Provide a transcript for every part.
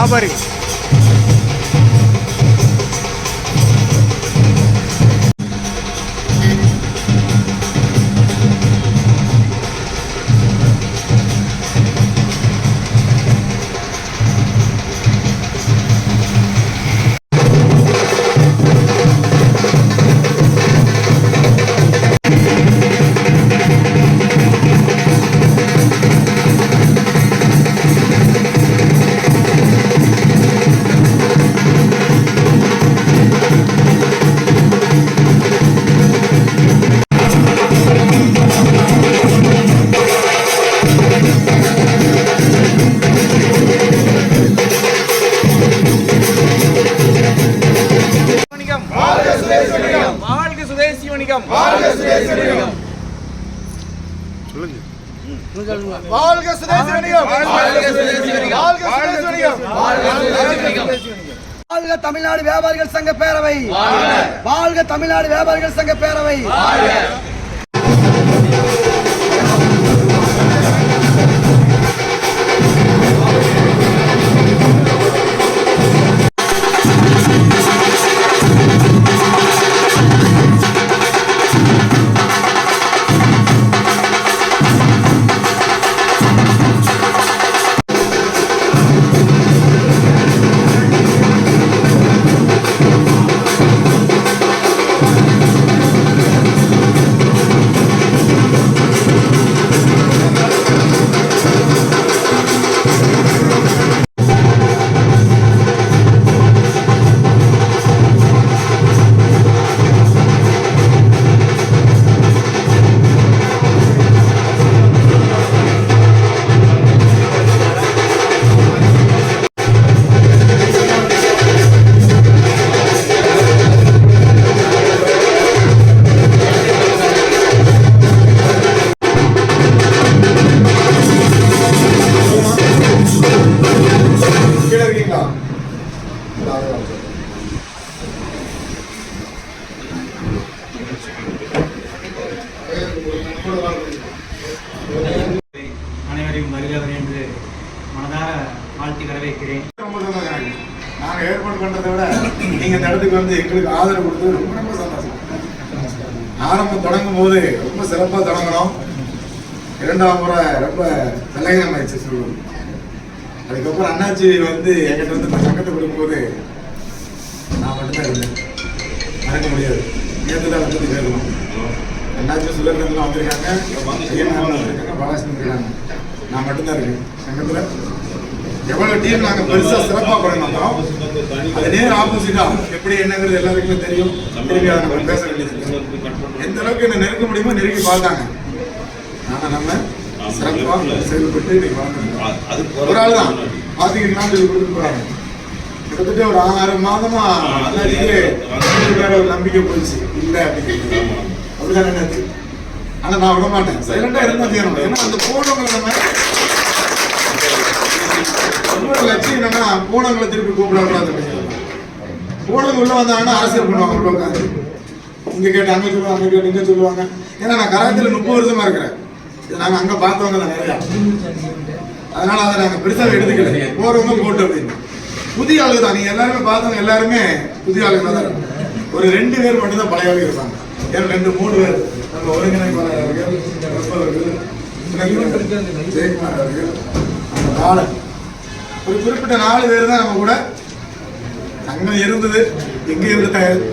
வியாபாரி. வாழ்க சுதேசி வணிகம் தமிழ்நாடு வியாபாரிகள் சங்க பேரவை. வாழ்க தமிழ்நாடு வியாபாரிகள் சங்க பேரவை. இடத்துக்கு வந்து எங்களுக்கு ஆதரவு கொடுத்தது ரொம்ப ரொம்ப சந்தோஷம். ஆரம்பம் தொடங்கும் போது ரொம்ப சிறப்பா தொடங்கணும் இரண்டாம் முறை ரொம்ப தலைகம் ஆயிடுச்சு சொல்லுவோம் அதுக்கப்புறம் அண்ணாச்சி வந்து என்கிட்ட வந்து இந்த சங்கத்தை கொடுக்கும்போது நான் மட்டும்தான் இருந்தேன். மறக்க முடியாது. நேற்று தான் வந்து கேட்கணும் அண்ணாச்சி சுதர்கன்லாம் வந்திருக்காங்க. வந்திருக்காங்க பாலாசன் இருக்காங்க. நான் மட்டும்தான் இருக்கேன். சங்கத்தில் எவ்வளவு டீம் நாங்க பெருசா சிறப்பா பண்ணணும் அது நேர் ஆப்போசிட்டா எப்படி என்னங்கிறது எல்லாருக்குமே தெரியும். திரும்பி அதை நம்ம பேச வேண்டியது எந்த அளவுக்கு என்ன நெருக்க முடியுமோ நெருங்கி பார்த்தாங்க ஆனால் நம்ம சிறப்பா செயல்பட்டு இன்னைக்கு வளர்ந்துருக்கோம் ஒரு ஆள் தான். பாத்தீங்கன்னா சொல்லி கொடுத்துட்டு போறாங்க. கிட்டத்தட்ட ஒரு ஆறு மாதமா அண்ணாச்சிக்கு ஒரு நம்பிக்கை போயிடுச்சு. இல்லை அப்படின்னு அப்படிதான் நினைச்சு ஆனா நான் விட மாட்டேன். சைலண்டா இருந்தா செய்யணும். ஏன்னா அந்த போனவங்களை நம்ம இன்னொரு லட்சியம் என்னன்னா பூனங்களை திருப்பி கூப்பிடக்கூடாது அப்படிங்கிறது பூனங்க உள்ள வந்தாங்கன்னா அரசியல் பண்ணுவாங்க உள்ள உட்காந்து இங்க கேட்டு அங்க சொல்லுவாங்க அங்க கேட்டு இங்க சொல்லுவாங்க. ஏன்னா நான் கராத்தில முப்பது வருஷமா இருக்கிறேன். நாங்க அங்க பார்த்தவங்க தான் நிறையா. அதனால அதை நாங்க பெருசாக எடுத்துக்கல. போறவங்க போட்டு அப்படின்னு. புதிய ஆளுங்க தான். நீங்க எல்லாருமே பார்த்தவங்க எல்லாருமே புதிய ஆளுங்க தான். இருக்கும் ஒரு ரெண்டு பேர் மட்டும் தான் பழையவங்க இருப்பாங்க. ஏன்னா ரெண்டு மூணு பேர். நம்ம ஒருங்கிணைப்பாளர் அவர்கள் ஜெயக்குமார் அவர்கள் அந்த காலம் ஒரு குறிப்பிட்ட நாலு பேர் தான் நம்ம கூட சங்கம் இருந்தது. எங்க இருந்து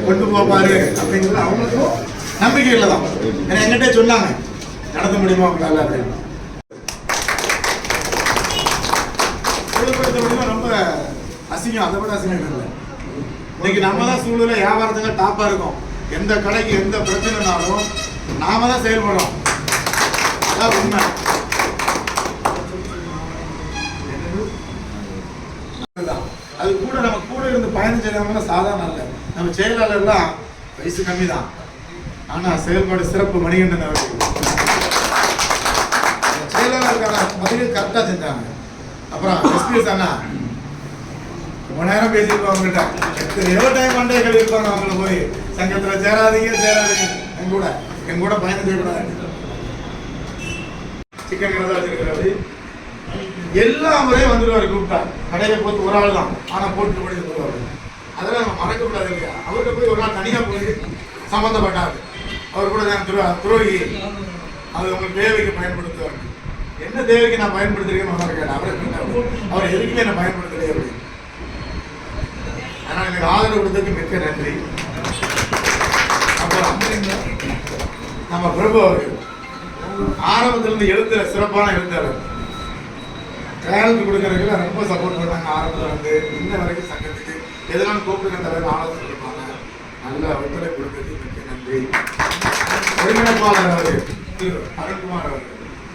கொண்டு போப்பாரு அப்படிங்கிறது அவங்களுக்கும் நம்பிக்கை இல்லை தான் ஏன்னா என்கிட்ட சொன்னாங்க. நடத்த முடியுமா உங்களால அப்படின்னு. ரொம்ப அசிங்கம். அதை விட அசிங்கம் இல்லை. இன்னைக்கு நம்ம தான் சூழல வியாபாரத்துக்கு டாப்பா இருக்கும். எந்த கடைக்கு எந்த பிரச்சனைனாலும் நாம தான் செயல்படுறோம். அதான் உண்மை அதுதான். அது கூட நம்ம கூட இருந்து சாதாரண இல்லை நம்ம செயலாளர்லாம் வயசு கம்மி தான் ஆனால் செயல்பாடு சிறப்பு மணிகண்டன் அவர்கள். செயலாளருக்கான பதிவு கரெக்டாக செஞ்சாங்க. அப்புறம் எஸ்பிஎஸ் அண்ணா ரொம்ப நேரம் பேசியிருப்பாங்க கிட்ட எத்தனையோ டைம் மண்டே இருப்பாங்க அவங்கள போய். சங்கத்தில் சேராதீங்க சேராதீங்க. என் கூட என் கூட பயணம் செய்யக்கூடாது. சிக்கன் கடை தான் வச்சிருக்கிறாரு எல்லா முறையும் வந்துடுவார் கூப்பிட்டா கடையில போட்டு ஒரு ஆள் தான். ஆனா போட்டு போய் வருவார் அதெல்லாம் நம்ம மறக்க கூடாது இல்லையா? அவர்கிட்ட போய் ஒரு நாள் தனியா போய் சம்மந்தப்பட்டார் அவர் கூட நான் துரோ துரோகி. அது உங்கள் தேவைக்கு பயன்படுத்துவார். என்ன தேவைக்கு நான் பயன்படுத்துறேன்னு அவர் கேட்டார். அவரை அவர் எதுக்குமே என்ன பயன்படுத்தலையே அப்படி. ஆனால் எனக்கு ஆதரவு கொடுத்ததுக்கு மிக்க நன்றி. அப்புறம் நம்ம பிரபு அவர்கள். ஆரம்பத்திலிருந்து எழுத்துற சிறப்பான எழுத்தாளர். கையெழுத்து கொடுக்குறதுல ரொம்ப சப்போர்ட் பண்ணாங்க. ஆரம்பத்தில் இருந்து இன்ன வரைக்கும் சங்கத்துக்கு எதெல்லாம் கூப்பிடுங்க தலைவர் ஆலோசனை கொடுப்பாங்க. நல்ல ஒத்துழைப்பு கொடுத்தது மிக்க நன்றி. ஒருங்கிணைப்பாளர் அவர் திரு அருண்குமார் அவர்.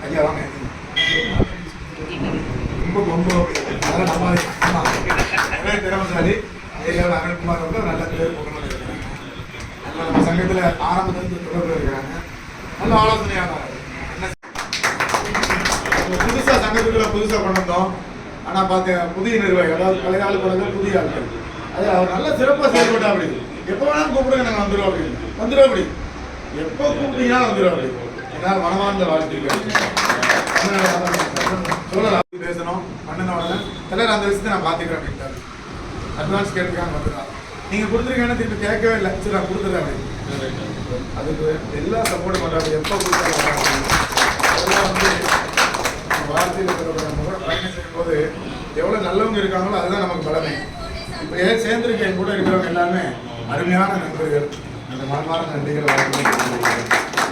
ஐயா வாங்க. ரொம்ப ரொம்ப அதெல்லாம் நம்ம நிறைய திறமசாலி. ஐயாவில் அருண்குமார் வந்து நல்ல பேர் புகழ்ந்து இருக்கிறாங்க நம்ம சங்கத்தில் ஆரம்பத்துல இருந்து தொடர்பு இருக்கிறாங்க. நல்ல ஆலோசனையாளர். நம்ம புதுசா சங்கத்துக்குள்ள புதுசா கொண்டு வந்தோம். ஆனா பாத்தீங்க புதிய நிர்வாகி அதாவது பழைய ஆளு கொண்டு புதிய ஆட்கள். அது அவர் நல்ல சிறப்பா செயல்பட்டா அப்படி. எப்போ வேணாலும் கூப்பிடுங்க நாங்க வந்துடுவோம் அப்படின்னு வந்துடும் அப்படி. எப்போ கூப்பிட்டீங்கன்னா வந்துடும் அப்படி. என்னால் மனமார்ந்த வாழ்த்துக்கள். சொல்லலாம் பேசணும். பண்ணின உடனே தலைவர் அந்த விஷயத்தை நான் பார்த்துக்கிறேன் அப்படின்ட்டாரு. அட்வான்ஸ் கேட்டுக்காங்க வந்துடுறான் நீங்க கொடுத்துருக்கீங்கன்னு திருப்பி கேட்கவே இல்லை. சரி நான் கொடுத்துறேன் அப்படின்னு அதுக்கு எல்லா சப்போர்ட் பண்றாரு. எப்போ கொடுத்தாங்க அதெல்லாம் வந்து வார்த்தையில் இருக்கிற முக பயணம் செய்யும்போது எவ்வளோ நல்லவங்க இருக்காங்களோ அதுதான் நமக்கு பலமே. இப்போ ஏன் சேர்ந்துருக்க என் கூட இருக்கிறவங்க எல்லாமே அருமையான நண்பர்கள். அந்த மனமான நன்றிகள் வாழ்த்துக்கள்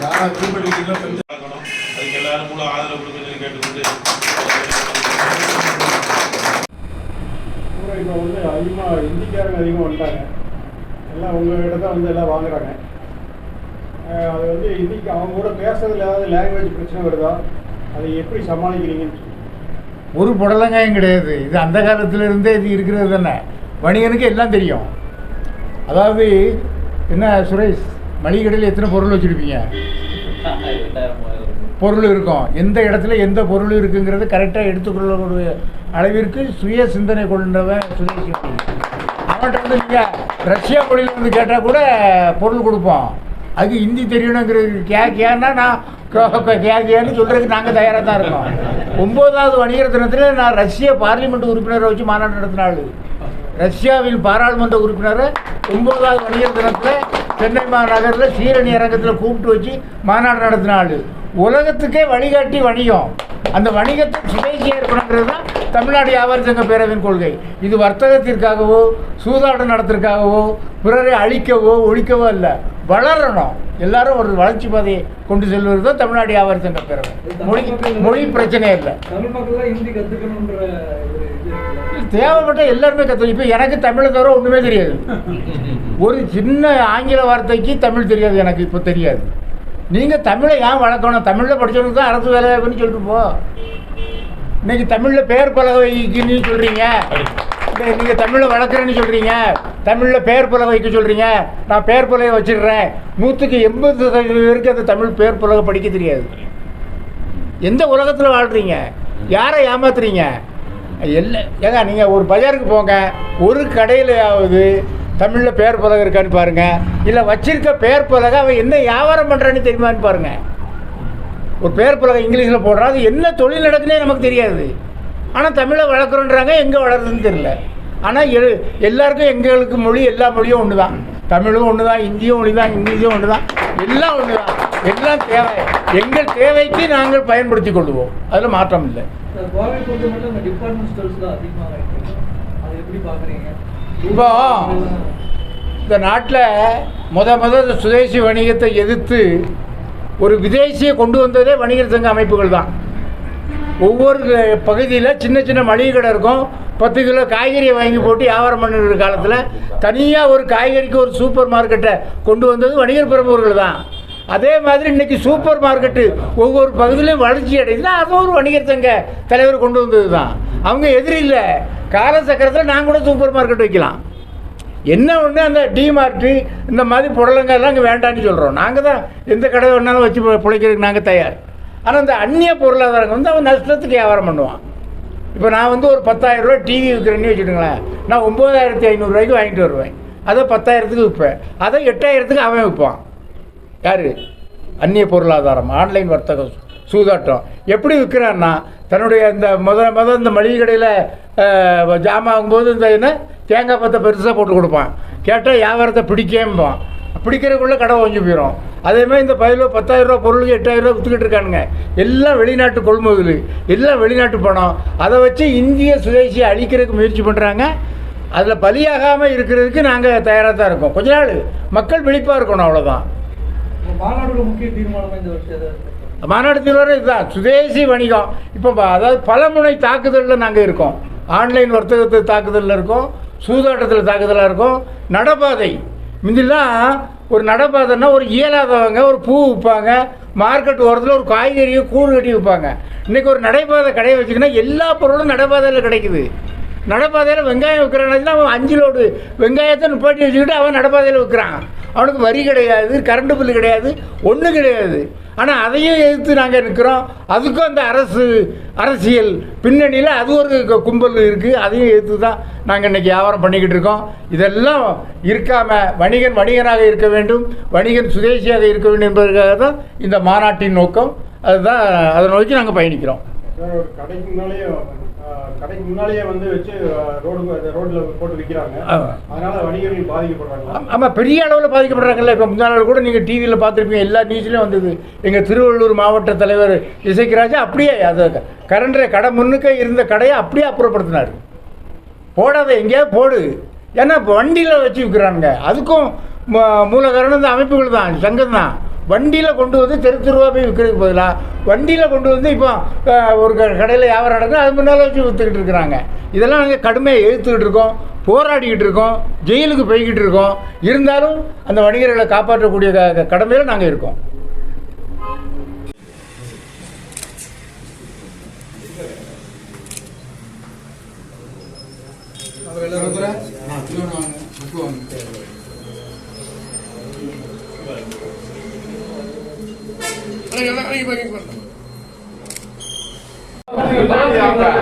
யாரா விருப்பப்பட்டீங்களோ கொஞ்சம் அதுக்கு எல்லாரும் கூட ஆதரவு கொடுக்கணும்னு கேட்டுக்கொண்டு இப்போ வந்து அதிகமாக இந்திக்காரங்க அதிகமாக வந்துட்டாங்க. எல்லாம் உங்கள்கிட்ட தான் வந்து எல்லாம் வாங்குறாங்க. அது வந்து இந்திக்கு அவங்க கூட பேசுறதுல ஏதாவது லாங்குவேஜ் பிரச்சனை வருதா? அதை எப்படி சமாளிக்கிறீங்கன்னு ஒரு புடலங்காயம் கிடையாது. இது அந்த காலத்திலிருந்தே இது இருக்கிறது தானே. வணிகனுக்கு எல்லாம் தெரியும். அதாவது என்ன சுரேஷ் மளிகை கடையில் எத்தனை பொருள் வச்சுருப்பீங்க? பொருள் இருக்கும். எந்த இடத்துல எந்த பொருள் இருக்குங்கிறது கரெக்டாக எடுத்துக்கொள்ளக்கூடிய அளவிற்கு சுய சிந்தனை கொண்டவன் சுரேஷ் அவன்கிட்ட வந்து நீங்கள் ரஷ்யா மொழியில் வந்து கேட்டால் கூட பொருள் கொடுப்போம் அது ஹிந்தி தெரியணுங்கிறது. கே கேன்னா நான் கே- கே- சொல்கிறதுக்கு நாங்கள் தயாராக தான் இருக்கோம். ஒம்போதாவது வணிகர் தினத்தில் நான் ரஷ்ய பார்லிமெண்ட் உறுப்பினரை வச்சு மாநாடு நடத்தின ரஷ்யாவில் ரஷ்யாவின் பாராளுமன்ற உறுப்பினரை ஒன்பதாவது வணிகர் தினத்தில் சென்னை மாநகரில் சீரணி அரங்கத்தில் கூப்பிட்டு வச்சு மாநாடு நடத்தினாள். உலகத்துக்கே வழிகாட்டி வணிகம். அந்த வணிகத்தை சுதேசியாக இருக்கணுங்கிறது தான் தமிழ்நாடு வியாபார சங்க பேரவையின் கொள்கை. இது வர்த்தகத்திற்காகவோ சூதாட்டம் நடத்துறதுக்காகவோ பிறரை அழிக்கவோ ஒழிக்கவோ இல்லை வளரணும். எல்லாரும் ஒரு வளர்ச்சி பாதையை கொண்டு செல்வது தான் தமிழ்நாடு வியாபாரி சங்க பேரவை மொழி மொழி பிரச்சனை இல்லை. தேவைப்பட்ட எல்லாருமே கற்று இப்போ எனக்கு தமிழை தவிர ஒன்றுமே தெரியாது. ஒரு சின்ன ஆங்கில வார்த்தைக்கு தமிழ் தெரியாது எனக்கு இப்போ தெரியாது. நீங்கள் தமிழை ஏன் வளர்க்கணும்? தமிழில் படிச்சவனுக்கு தான் அரசு வேலை வாய்ப்புன்னு சொல்லிட்டு போ. இன்னைக்கு தமிழில் பெயர் பலகை வைக்கணும்னு சொல்கிறீங்க நீங்கள் தமிழில் வளர்க்குறேன்னு சொல்கிறீங்க தமிழில் பெயர் புலகை வைக்க சொல்கிறீங்க நான் பெயர் புலகை வச்சிடுறேன். நூற்றுக்கு எண்பது சதவீதம் பேருக்கு அந்த தமிழ் பெயர் புலகம் படிக்க தெரியாது. எந்த உலகத்தில் வாழ்கிறீங்க யாரை ஏமாத்துறீங்க? இல்லை ஏங்க நீங்கள் ஒரு பஜாருக்கு போங்க. ஒரு கடையிலையாவது தமிழில் பேர் புலகம் இருக்கான்னு பாருங்கள் இல்லை வச்சிருக்க பேர் புலகை அவன் என்ன வியாபாரம் பண்ணுறான்னு தெரியுமான்னு பாருங்கள் ஒரு பேர் புலகம் இங்கிலீஷில் போடுறான் அது என்ன தொழில் நடக்குன்னே நமக்கு தெரியாது. ஆனால் தமிழை வளர்க்குறோன்றாங்க எங்கே வளருதுன்னு தெரியல. ஆனால் எ எல்லாருக்கும் எங்களுக்கு மொழி எல்லா மொழியும் ஒன்று தான் தமிழும் ஒன்று தான் ஹிந்தியும் ஒன்று தான் இங்கிலீஷும் ஒன்று தான் எல்லாம் ஒன்று தான் எல்லாம் தேவை. எங்கள் தேவைக்கு நாங்கள் பயன்படுத்தி கொள்வோம். அதில் மாற்றம் இல்லை. இப்போ இந்த நாட்டில் முத முத சுதேசி வணிகத்தை எதிர்த்து ஒரு விதேசியை கொண்டு வந்ததே வணிகர் சங்க அமைப்புகள் தான். ஒவ்வொரு பகுதியில் சின்ன சின்ன மளிகை கடை இருக்கும். பத்து கிலோ காய்கறியை வாங்கி போட்டு வியாபாரம் பண்ணுற காலத்தில் தனியாக ஒரு காய்கறிக்கு ஒரு சூப்பர் மார்க்கெட்டை கொண்டு வந்தது வணிகர் பிரமுகர்கள் தான். அதே மாதிரி இன்றைக்கி சூப்பர் மார்க்கெட்டு ஒவ்வொரு பகுதியிலையும் வளர்ச்சி அடையுதுன்னா அதுவும் ஒரு வணிகர் சங்க தலைவர் கொண்டு வந்தது தான். அவங்க எதிரி இல்லை. காலசக்கரத்தில் நான் கூட சூப்பர் மார்க்கெட் வைக்கலாம். என்ன ஒன்று அந்த டிமார்ட்டு இந்த மாதிரி புடலங்காயெல்லாம் இங்கே வேண்டான்னு சொல்கிறோம் நாங்கள் தான் எந்த கடை வேணாலும் வச்சு பிழைக்கிறதுக்கு நாங்கள் தயார். ஆனால் இந்த அந்நிய பொருளாதாரங்கள் வந்து அவன் நஷ்டத்துக்கு வியாபாரம் பண்ணுவான். இப்போ நான் வந்து ஒரு பத்தாயிரம் ரூபாய் டிவி விற்கிறேன்னு வச்சுக்கோங்களேன். நான் ஒம்பதாயிரத்தி ஐநூறுரூவாய்க்கு வாங்கிட்டு வருவேன். அதை பத்தாயிரத்துக்கு விற்பேன். அதை எட்டாயிரத்துக்கு அவன் விற்பான். யார்? அந்நிய பொருளாதாரம் ஆன்லைன் வர்த்தகம் சூதாட்டம். எப்படி விற்கிறான்னா தன்னுடைய இந்த முத முத இந்த மளிகை கடையில் ஜாமான் ஆகும்போது இந்த என்ன? தேங்காய் பத்தை பெருசாக போட்டு கொடுப்பான். கேட்டால் வியாபாரத்தை பிடிக்கேம்பான். பிடிக்கிறதுக்குள்ளே கடை வாங்கி போயிடும் அதேமாதிரி இந்த பதில் பத்தாயிரரூவா பொருளுக்கு எட்டாயிரரூவா விற்றுக்கிட்டு இருக்கானுங்க. எல்லாம் வெளிநாட்டு கொள்முதல் எல்லாம் வெளிநாட்டு பணம். அதை வச்சு இந்திய சுதேசியை அழிக்கிறதுக்கு முயற்சி பண்ணுறாங்க அதில் பலியாகாமல் இருக்கிறதுக்கு நாங்கள் தயாராக தான் இருக்கோம். கொஞ்ச நாள் மக்கள் விழிப்பாக இருக்கணும் அவ்வளோதான் மாநாடுல முக்கிய தீர்மானமா இந்த வருஷம்? மாநாடு வர இதுதான். சுதேசி வணிகம். இப்போ அதாவது பலமுனை தாக்குதலில் நாங்கள் இருக்கோம். ஆன்லைன் வர்த்தகத்தை தாக்குதலில் இருக்கோம். சூதாட்டத்தில் தாக்குதலாக இருக்கோம். நடப்பாதை. முந்திலாம் ஒரு நடைபாதைன்னா ஒரு இயலாதவங்க ஒரு பூ விற்பாங்க மார்க்கெட் ஓரத்தில் ஒரு காய்கறியை கூழ் கட்டி விற்பாங்க. இன்றைக்கி ஒரு நடைபாதை கடையை வச்சுக்கினா எல்லா பொருளும் நடைபாதையில் கிடைக்குது. நடைபாதையில் வெங்காயம் விற்கிறான்னா அவன் அஞ்சு லோடு வெங்காயத்தை நிப்பாட்டி வச்சுக்கிட்டு அவன் நடைபாதையில் விற்கிறான். அவனுக்கு வரி கிடையாது கரண்ட் பில்லு கிடையாது ஒன்றும் கிடையாது. ஆனால் அதையும் எதிர்த்து நாங்கள் நிற்கிறோம். அதுக்கும் அந்த அரசு அரசியல் பின்னணியில் அது ஒரு கும்பல் இருக்குது அதையும் எதிர்த்து தான் நாங்கள் இன்றைக்கி வியாபாரம் பண்ணிக்கிட்டு இருக்கோம். இதெல்லாம் இருக்காமல் வணிகன் வணிகனாக இருக்க வேண்டும். வணிகன் சுதேசியாக இருக்க வேண்டும் என்பதற்காக தான் இந்த மாநாட்டின் நோக்கம். அதுதான் அதை நோக்கி நாங்கள் பயணிக்கிறோம். கடைக்கு முன்னாலேயே வந்து வச்சு ரோடு ரோட்ல போட்டு விற்கிறாங்க. அதனால வணிகர்கள் பாதிக்கப்படுறாங்களா? ஆமாம் பெரிய அளவில் பாதிக்கப்படுறாங்கல்ல. இப்போ முந்தாள் கூட நீங்கள் டிவியில் பார்த்துருப்பீங்க எல்லா நியூஸ்லையும் வந்தது. எங்கள் திருவள்ளூர் மாவட்ட தலைவர் இசைக்கராஜா அப்படியே அது கரண்ட கடை முன்னுக்க இருந்த கடையை அப்படியே அப்புறப்படுத்தினார். போடாத எங்கேயாவது போடு. ஏன்னா இப்போ வண்டியில் வச்சு விற்கிறானுங்க அதுக்கும் ம- மூல காரணம் இந்த அமைப்புகள் தான் சங்கம் தான். வண்டியில் கொண்டு வந்து தெரு தெருவா போய் விற்கிறதுக்கு பதிலாக வண்டியில் கொண்டு வந்து இப்போ ஒரு கடையில் வியாபாரம் நடக்குது அது முன்னால் வச்சு விற்றுக்கிட்டு இருக்கிறாங்க. இதெல்லாம் நாங்கள் கடுமையாக எதிர்த்துக்கிட்டு இருக்கோம் போராடிக்கிட்டு இருக்கோம் ஜெயிலுக்கு போய்கிட்டு இருக்கோம். இருந்தாலும் அந்த வணிகர்களை காப்பாற்றக்கூடிய கடமையில் நாங்கள் இருக்கோம்.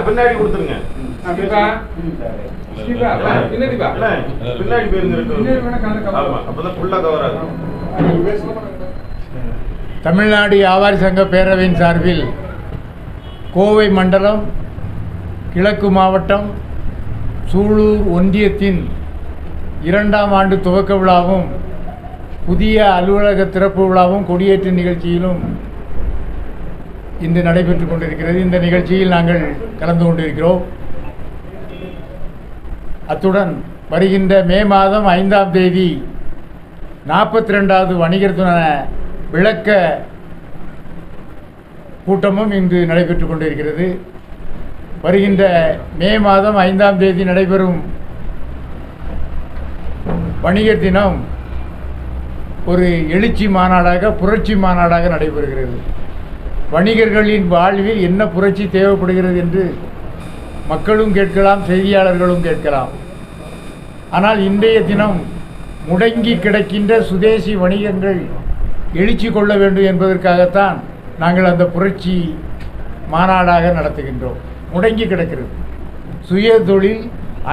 பின்னாடி கொடுத்துருங்க பின்னாடி தமிழ்நாடு வியாபாரி சங்க பேரவையின் சார்பில் கோவை மண்டலம் கிழக்கு மாவட்டம் சூலூர் ஒன்றியத்தின் இரண்டாம் ஆண்டு துவக்க விழாவும் புதிய அலுவலக திறப்பு விழாவும் கொடியேற்ற நிகழ்ச்சியிலும் இன்று நடைபெற்று கொண்டிருக்கிறது. இந்த நிகழ்ச்சியில் நாங்கள் கலந்து கொண்டிருக்கிறோம். அத்துடன் வருகின்ற மே மாதம் ஐந்தாம் தேதி நாற்பத்தி ரெண்டாவது வணிகர் தின விளக்க கூட்டமும் இன்று நடைபெற்று கொண்டிருக்கிறது. வருகின்ற மே மாதம் ஐந்தாம் தேதி நடைபெறும் வணிகர் தினம் ஒரு எழுச்சி மாநாடாக புரட்சி மாநாடாக நடைபெறுகிறது. வணிகர்களின் வாழ்வில் என்ன புரட்சி தேவைப்படுகிறது என்று மக்களும் கேட்கலாம் செய்தியாளர்களும் கேட்கலாம். ஆனால் இன்றைய தினம் முடங்கி கிடக்கின்ற சுதேசி வணிகங்கள் எழுச்சி கொள்ள வேண்டும் என்பதற்காகத்தான் நாங்கள் அந்த புரட்சி மாநாடாக நடத்துகின்றோம். முடங்கி கிடக்கிறது. சுய தொழில்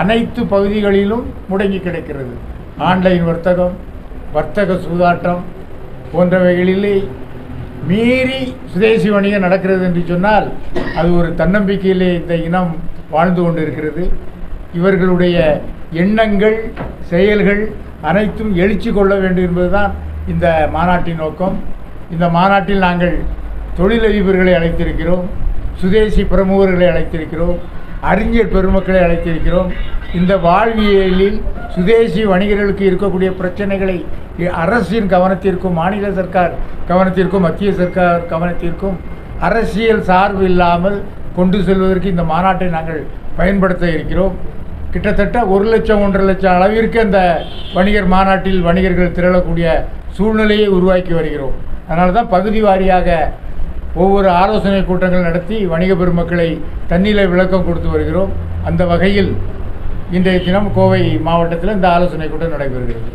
அனைத்து பகுதிகளிலும் முடங்கி கிடக்கிறது. ஆன்லைன் வர்த்தகம் வர்த்தக சூதாட்டம் போன்றவைகளிலே மீறி சுதேசி வணிகம் நடக்கிறது என்று சொன்னால் அது ஒரு தன்னம்பிக்கையிலே இந்த இனம் வாழ்ந்து கொண்டிருக்கிறது. இவர்களுடைய எண்ணங்கள் செயல்கள் அனைத்தும் எழுச்சி கொள்ள வேண்டும் என்பதுதான் இந்த மாநாட்டின் நோக்கம். இந்த மாநாட்டில் நாங்கள் தொழிலதிபர்களை அழைத்திருக்கிறோம் சுதேசி பிரமுகர்களை அழைத்திருக்கிறோம் அறிஞர் பெருமக்களை அழைத்திருக்கிறோம் இந்த வாழ்வியலில் சுதேசி வணிகர்களுக்கு இருக்கக்கூடிய பிரச்சனைகளை இ- அரசின் கவனத்திற்கும் மாநில சர்க்கார் கவனத்திற்கும் மத்திய சர்க்கார் கவனத்திற்கும் அரசியல் சார்பு இல்லாமல் கொண்டு செல்வதற்கு இந்த மாநாட்டை நாங்கள் பயன்படுத்த இருக்கிறோம். கிட்டத்தட்ட ஒரு லட்சம் ஒன்றரை லட்சம் அளவிற்கு அந்த வணிகர் மாநாட்டில் வணிகர்கள் திரளக்கூடிய சூழ்நிலையை உருவாக்கி வருகிறோம். அதனால தான் பகுதி வாரியாக ஒவ்வொரு ஆலோசனை கூட்டங்கள் நடத்தி வணிக பெருமக்களை தண்ணீரை விளக்கம் கொடுத்து வருகிறோம். அந்த வகையில் இன்றைய தினம் கோவை மாவட்டத்தில் இந்த ஆலோசனை கூட்டம் நடைபெறுகிறது.